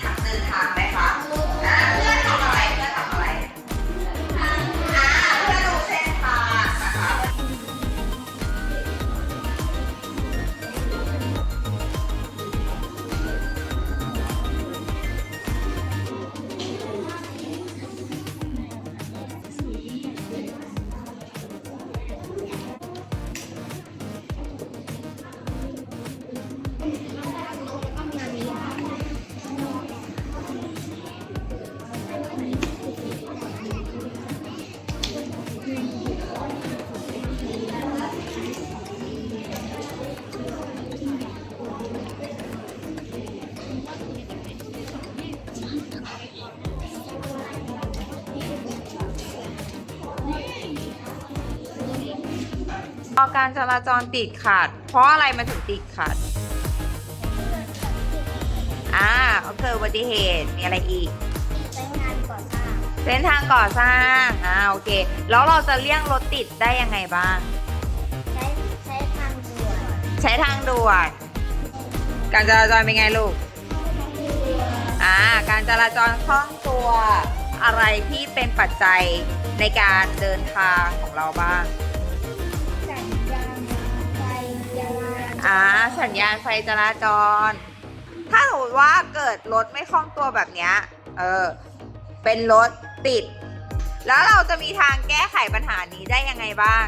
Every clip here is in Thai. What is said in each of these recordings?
ประ พอการจราจรติดขัด เพราะอะไรมันถึงติดขัด อ่าเกิดอุบัติเหตุ มีอะไรอีกใช้งานก่อสร้าง เส้นทางก่อสร้าง อ่า โอเค แล้วเราจะเลี่ยงรถติดได้ยังไงบ้าง ใช้ใช้ทางด่วน ใช้ทางด่วน การจราจรเป็นไงลูก อ่า การจราจรคล่องตัว อะไรที่เป็นปัจจัยในการเดินทางของเราบ้าง สัญญาณไฟจราจร ถ้าสมมติว่าเกิดรถไม่คล่องตัวแบบเนี้ย เออ เป็นรถติด แล้วเราจะมีทางแก้ไขปัญหานี้ได้ยังไงบ้าง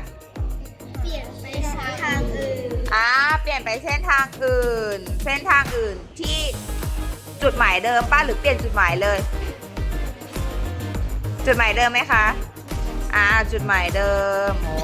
เปลี่ยนไปทางอื่น อ่า เปลี่ยนไปเส้นทางอื่น เส้นทางอื่นที่จุดหมายเดิมป้าหรือเปลี่ยนจุดหมายเลย จุดหมายเดิมไหมคะ อ่า จุดหมายเดิมโอ้